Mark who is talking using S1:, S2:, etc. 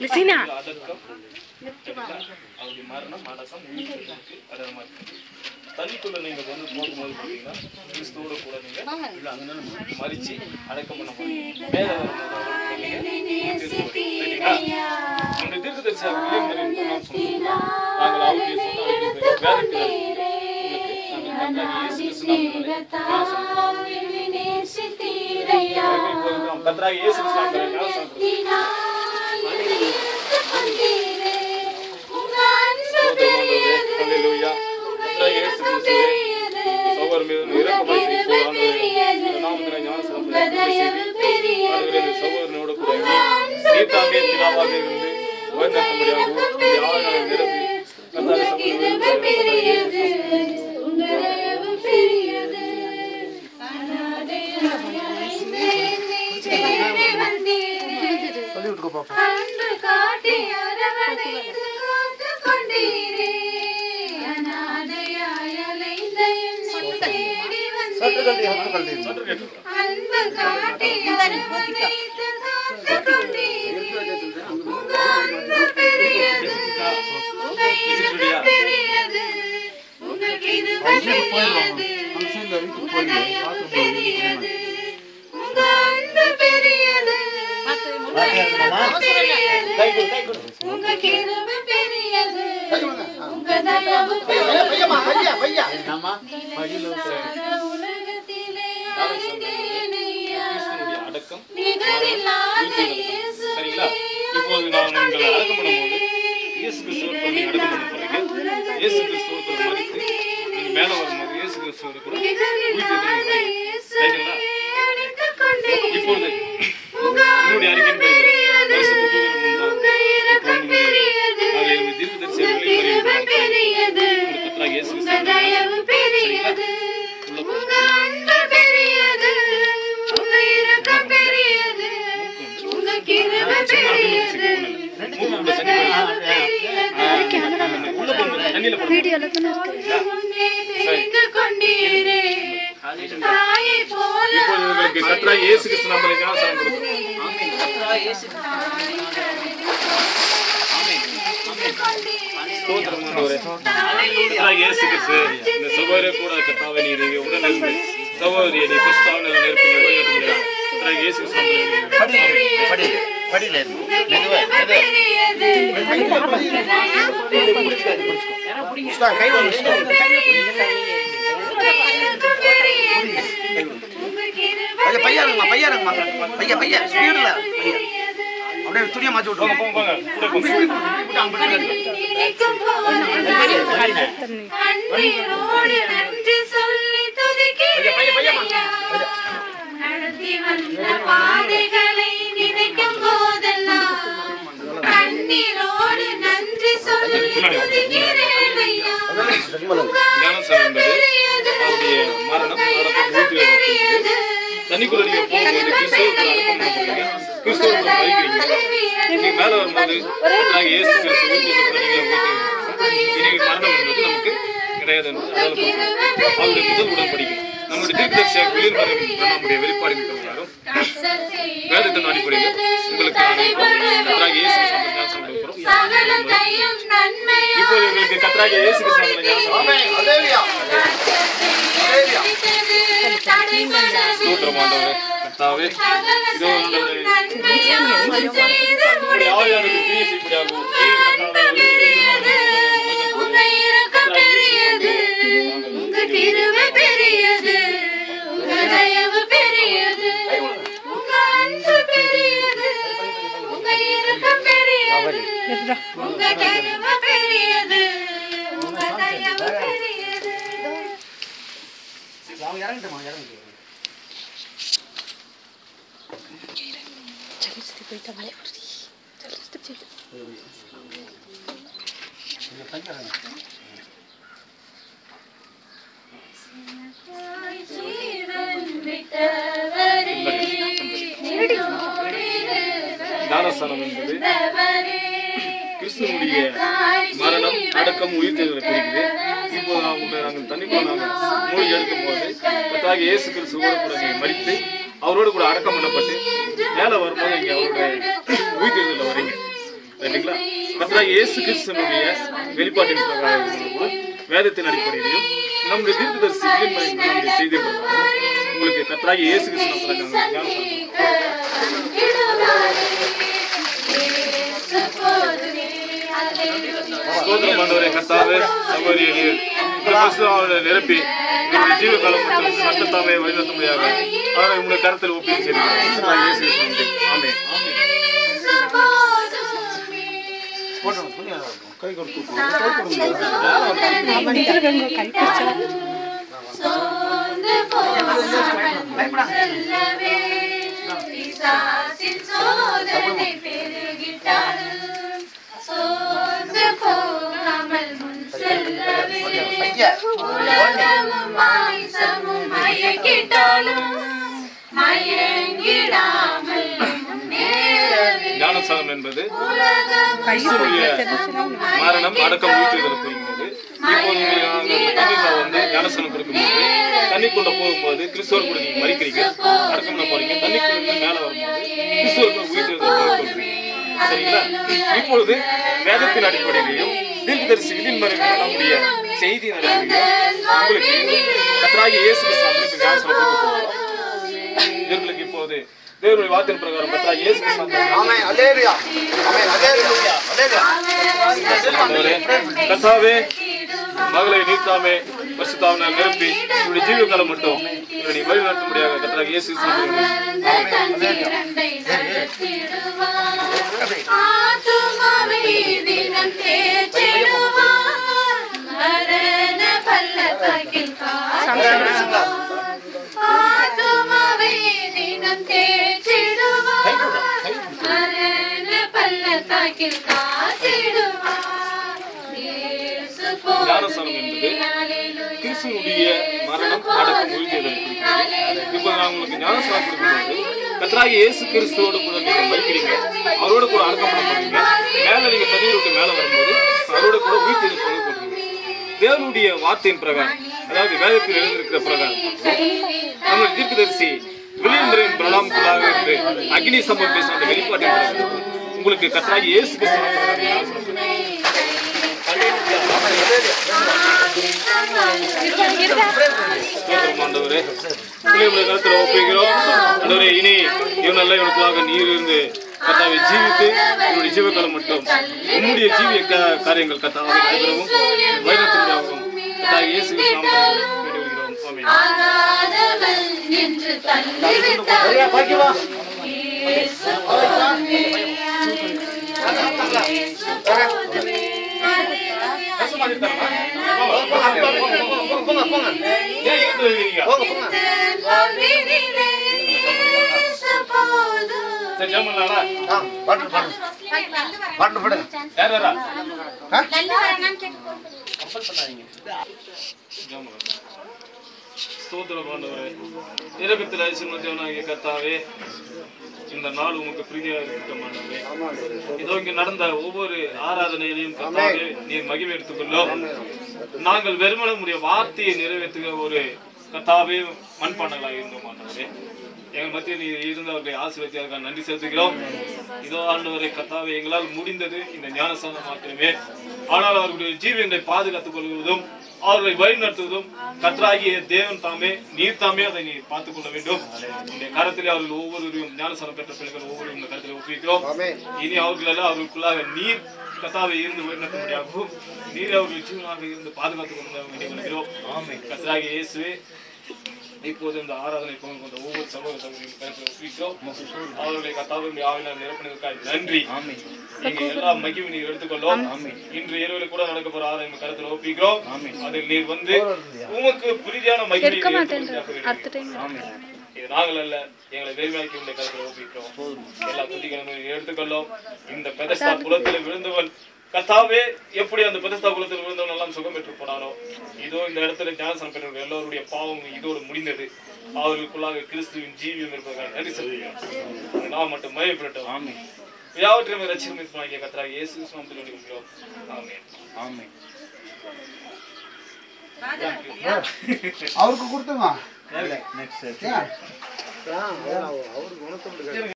S1: லிசினா.
S2: அடக்கம் இருக்கு தண்ணிக்குள்ள நீங்க வந்து போகும்போது பாத்தீங்கன்னா கிறிஸ்துவோட கூட நீங்க மறிச்சு அடக்கம் பண்ண போறீங்க மேல நாங்கள் அவருடைய வேதத்தில் உங்களுக்கு நாங்கள் இயேசு கிறிஸ்து ஆண்டவரே, இந்த நாமத்தினாலே ஞானஸ்நானம் கொடுக்கிறோம். ஆண்டவரே, இந்த சகோதரனோடு கூட நீ- நீ தாமே பிதாவாக இருந்து ஆளுநரை நிரப்பி கர்த்தாவே சகோதரர் கர்த்தாவே இயேசு
S3: சொல்லி விட்டுக்கோ பாப்பா
S4: அன்று காட்டி அரவணைத்து காத்து கொண்டீரே அநாதையாய் அலைந்த என்னை தேடி வந்தீரே. அன்பு காட்டி அரவணைத்து கிருபை பெரியது. உங்க தயவு உலகத்திலே
S2: அடக்கம்.
S4: நிகரில்லாத
S2: சரிங்களா? இப்போது நான் உங்களை அடக்கம் பண்ணும்போது இயேசு கிறிஸ்துவோடு நீங்க அடக்கம் பண்ண போறீங்க. இயேசு கிறிஸ்துவோடு கர்த்தராகிய இயேசு கிறிஸ்து நாமத்தில் ஞானஸ்நானம் கொடுக்கிறோம் ஸ்தோத்திரம் ஆண்டவரே. கர்த்தராகிய இயேசு கிறிஸ்து இந்த சகோதரரை கூட கர்த்தாவே நீர் இங்கே உடன் நீ பரிசுத்தாவினால் நிரப்பி நீ வழிநடத்த முடியாது இயேசு கிறிஸ்து
S3: படி படி படியில மெதுவா மெதுவா
S4: பெரியது,
S3: புடிச்சுக்கோ, கை வந்து புடிச்சுக்கோ. பையா அப்படியே துணியை
S4: நன்றி
S2: என்பது அவருடைய மரணம் தண்ணிக்குள்ள நீங்க போகும்போது கிறிஸ்துவுக்கு அடக்கம் பண்ண கிறிஸ்துவுக்கு மறிக்கிறீங்க நீங்க மேல வரும்போது நாங்க இயேசு கிறிஸ்து உயிர்த்தெழுந்த நீங்க உயிர்த்தெழுந்து இனி மரணம் என்பது நமக்கு கிடையாது என்பது அடையாளப்படுத்தும். அவருடைய முதல் உடன்படிக்கை நம்முடைய தீர்க்கதரிசியாக வெளியில் நம்முடைய வெளிப்பாடு வேதத்தின் அடிப்படையில் உங்களுக்கு கத்தராகிய இயேசு செய்யும்படியாகவும்
S4: உங்க இரக்கம் பெரியது உங்க தயவு பெரியது உங்க அன்பு பெரியது உங்க இரக்கம் பெரியது உங்க கிருபை
S3: இறங்கிட்டுமா இறங்கிட்டு
S1: சலிச்சுட்டு போயிட்டாங்களே சலிச்சுட்டு போயிட்டு
S3: நீங்க தங்கி இறங்க
S4: ஜீவன் விட்டவரே
S2: ஞானஸ்தானம் என்பது கிறிஸ்துவனுடைய மரணம் அடக்கம் உயிர்த்தெழுதலை குறிக்குது. இப்போது நான் உங்களை நாங்கள் தண்ணிக்குள்ள நாங்கள் மூழ்கி எடுக்கும் போது கர்த்தராகிய இயேசு கிறிஸ்துவோடு கூட நீங்கள் மறித்து அவரோடு கூட அடக்கம் பண்ணப்பட்டு மேலே வரும்போது இங்கே அவருடைய உயிர்த்தெழுதல வரீங்க. ரைட்டுங்களா கர்த்தராகிய இயேசு கிறிஸ்தனுடைய வெளிப்பாட்டின் பிரகாரம் கூட வேதத்தின் அடிப்படையிலையும் நம்முடைய தீர்க்கதரிசி வில்லியன் நம்முடைய செய்தி உங்களுக்கு கர்த்தராகிய இயேசு கிறிஸ்தன் நம்ம ஸ்தோத்திரம் ஆண்டவரே கர்த்தாவே சகோதரிய நிரப்பி ஜீவ காலம் மற்றும் சட்டத்தாவே அவரை உங்களுடைய கருத்தில்
S4: செல்லவே
S2: என்பது மரணம் அடக்கம் ஊற்றுதல் குறிக்கிறது. இப்போது வந்து ஞானசனம் கொடுக்கும்போது தண்ணிக்குள்ள போகும்போது கிறிஸ்துவர் கூட நீங்க மறிக்கிறீங்க. அடக்கம் பண்ண போறீங்க தண்ணிக்குள்ள மேல வரும்போது கிறிஸ்துவர் கூட சரிங்களா? இப்பொழுது வேதத்தின் அடிப்படையிலையும் தீர்க்கதரிசி விதின் மறைவில் நம்முடைய செய்தியின் அடிப்படையிலும் உங்களுக்கு கத்தராகிய இயேசு கிறிஸ்து இவர்களுக்கு இப்போது தேவனுடைய வார்த்தையின் பிரகாரம் கத்தராகிய இயேசு
S3: ஆமென். ஆமென்.
S2: கர்த்தாவே மகளை நீத்தாமே பரிசுத்தாவினால் நிரப்பி இவருடைய ஜீவ காலம் மட்டும் நீ வழி நடத்த முடியாது கர்த்தராக இயேசு கிறிஸ்துவின் என்பது கிறிஸ்துவனுடைய மரணம் அடக்கம் உயிர்த்தெழுதல் குறிக்கிறது இப்போ நான் உங்களுக்கு ஞானசாரம் கொடுக்கும்போது கர்த்தராகிய இயேசு கிறிஸ்துவோட கூட நீங்க மறிக்கிறீங்க அவரோட கூட அடக்கம் பண்ண போறீங்க மேல நீங்க தண்ணீர் விட்டு மேல வரும்போது அவரோட கூட உயிர்த்தெழுதல் பங்கு போடுறீங்க தேவனுடைய வார்த்தையின் பிரகாரம். அதாவது வேதத்தில் எழுந்திருக்கிற பிரகாரம் நம்ம தீர்க்கதரிசி வில்லியந்திரன் பிரணாமுக்குள்ளாக இருந்து அக்னி சம்பவம் பேசின அந்த வெளிப்பாட்டின் உங்களுக்கு கட்டாய இயேசு ஆண்டவரே கருத்தில் ஒப்புகிறோம். ஆண்டவரே இனி இவன் நல்ல இவனுக்குள்ளாக நீர் இருந்து கத்தாவை ஜீவித்து என்னுடைய ஜீவகாலம் மட்டும் உன்னுடைய ஜீவிய காரியங்கள் கத்தாவை நடைபெறவும் வைரத்திற்காகவும்
S4: ஆகாதவன் என்று?
S3: ஆ, பாட்டு பாடு. பாட்டு பாடு.
S2: யார் வரா?
S3: ஆ?
S2: பண்ணாதீங்க. ஸ்தோத்திர பாண்டவரே ஆண்டவரே. இரக்கத்தில் கர்த்தாவே இந்த நாள் உமக்கு பிரீதியாக இருக்கட்டும் இதோ இங்கே நடந்த ஒவ்வொரு ஆராதனையிலையும் கர்த்தாவே நீர் மகிமை எடுத்துக்கொள்ளோம். நாங்கள் வெறுமனமுடைய வார்த்தையை நிறைவேற்றுகிற ஒரு கர்த்தாவே மண்பாண்டங்களாக இருந்தோம் ஆண்டவரே. எங்கள் மத்தியில் நீர் இருந்தவர்களை ஆசீர்வதித்ததற்காக நன்றி செலுத்துகிறோம். இதோ ஆண்டவரை கர்த்தாவே எங்களால் முடிந்தது இந்த ஞானஸ்தானம் மாத்திரமே. ஆனால் அவர்களுடைய ஜீவங்களை பாதுகாத்துக் கொள்வதும் அவர்களை வழிநடத்துவதும் கர்த்தராகிய தேவன் தாமே நீர் தாமே அதை நீ பார்த்துக் கொள்ள வேண்டும். இந்த கரத்திலே அவர்கள் ஒவ்வொருவரையும் ஞானஸ்தானம் பெற்ற பிள்ளைகள் ஒவ்வொருவரும் இந்த கருத்தில் ஒப்புவிக்கிறோம். இனி அவர்கள் எல்லாம் அவர்களுக்குள்ளாக நீர் கத்தாவை இருந்து வழிநடத்தும்படியாகவும் நீர் அவர்கள் ஜீவனாக இருந்து பாதுகாத்துக் கொண்டு வேண்டி வருகிறோம் கத்தராகிய இயேசுவே. இப்போது இந்த ஆராதனை பங்கு கொண்ட ஒவ்வொரு சமூக ஒப்புவிக்கிறோம் அவர்களை கத்தாவின் ஆவினால் நிரப்பினதற்காக நன்றி. நீங்க எல்லா மகிமை நீர் எடுத்துக்கொள்ளும் இன்று இரவில் கூட நடக்க போற ஆராதனை கருத்தில் ஒப்புவிக்கிறோம் அதில் நீர் வந்து உமக்கு புரிதியான
S1: டைம்
S2: இது நாங்கள் அல்ல எங்களை வெறுமையாக்கி உள்ள கருத்தில் ஒப்புவிக்கிறோம் எல்லா துதிகளும் எடுத்துக்கொள்ளும் இந்த பெதஸ்தா குலத்தில் விழுந்தவன் கத்தாவே எப்படி அந்த பெதஸ்தா குலத்தில் விழுந்தவன் எல்லாம் சுகம் பெற்று போனாரோ இதோ இந்த இடத்துல ஞானசனம் பெற்றவர்கள் எல்லோருடைய பாவம் இதோடு முடிந்தது அவர்களுக்குள்ளாக கிறிஸ்துவின் ஜீவியம் இருப்பதற்காக நன்றி செலுத்துகிறோம் நாம் மட்டும் மயப்படட்டும் ஆமென் யாவற்றையும் ரட்சிக்கும் இருப்பாங்க கத்தராக இயேசு நாமத்தில் வேண்டிக் கொள்கிறோம் ஆமென்
S3: அவருக்கு? ஏன்? ஆ, அவருக்கு